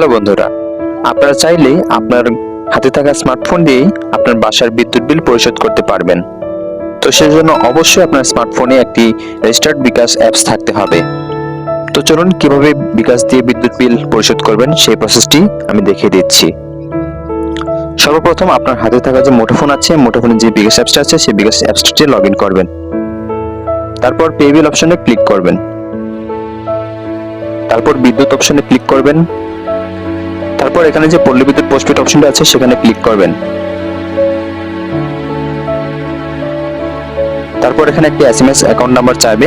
Hello বন্ধুরা, আপনারা চাইলে আপনার হাতে থাকা স্মার্টফোন দিয়েই আপনার বাসার বিদ্যুৎ বিল পরিশোধ করতে পারবেন। তো সেজন্য অবশ্যই আপনার স্মার্টফোনে একটি রেজিস্টার্ড বিকাশ অ্যাপস থাকতে হবে। তো চলুন কীভাবে বিকাশ দিয়ে বিদ্যুৎ বিল পরিশোধ করবেন সেই প্রসেসটি আমি দেখিয়ে দিচ্ছি। সর্বপ্রথম আপনার হাতে থাকা যে মুঠোফোন আছে, মুঠোফোনে যে বিকাশ অ্যাপসটা আছে, সেই বিকাশ অ্যাপসটি লগ ইন করবেন। তারপর পে বিল অপশনে ক্লিক করবেন। তারপর বিদ্যুৎ অপশনে ক্লিক করবেন। তারপর এখানে যে পল্লী বিদ্যুৎ পোস্টপেড অপশনটা আছে, সেখানে ক্লিক করবেন। তারপর এখানে একটি এসএমএস অ্যাকাউন্ট নাম্বার চাইবে।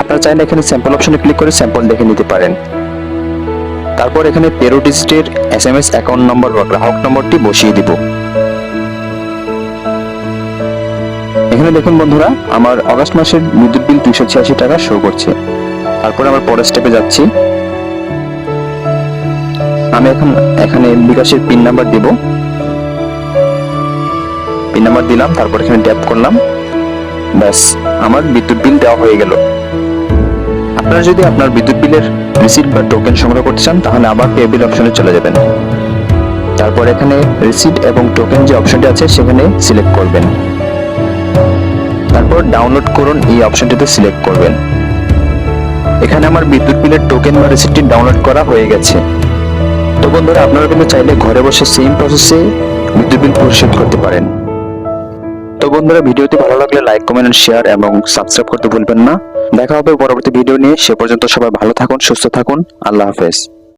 আপনারা চাইলে এখানে স্যাম্পল অপশনে ক্লিক করে স্যাম্পল দেখে নিতে পারেন। তারপর এখানে তেরো ডিজিটের এসএমএস অ্যাকাউন্ট নম্বর বা গ্রাহক নম্বরটি বসিয়ে দিব। এখানে দেখুন বন্ধুরা, আমার আগস্ট মাসের বিদ্যুৎ বিল দুইশো ছিয়াশি টাকা শো করছে। তারপরে আমার পরের স্টেপে যাচ্ছি। আমি এখন এখানে বিকাশের পিন নাম্বার দিব। পিন নাম্বার দিলাম, তারপর এখানে ট্যাপ করলাম। ব্যাস, আমার বিদ্যুৎ বিল দেওয়া হয়ে গেল। আপনারা যদি আপনার বিদ্যুৎ বিলের রিসিট বা টোকেন সংগ্রহ করতে চান, তাহলে আবার পে বিল অপশনে চলে যাবেন। তারপর এখানে রিসিট এবং টোকেন যে অপশনটি আছে, সেখানে সিলেক্ট করবেন। তারপর ডাউনলোড করুন এই অপশনটিতে সিলেক্ট করবেন। এখানে আমার বিদ্যুৎ বিলের টোকেন বা রিসিপ্টটি ডাউনলোড করা হয়ে গেছে। তো বন্ধুরা, আপনারা কিন্তু চাইলে ঘরে বসে সেম প্রসেসে বিদ্যুৎ বিল পরিশোধ করতে পারেন। তো বন্ধুরা, ভিডিওটি ভালো লাগলে লাইক কমেন্ট শেয়ার এবং সাবস্ক্রাইব করতে ভুলবেন না। দেখা হবে পরবর্তী ভিডিও নিয়ে। সে পর্যন্ত সবাই ভালো থাকুন, সুস্থ থাকুন। আল্লাহ হাফেজ।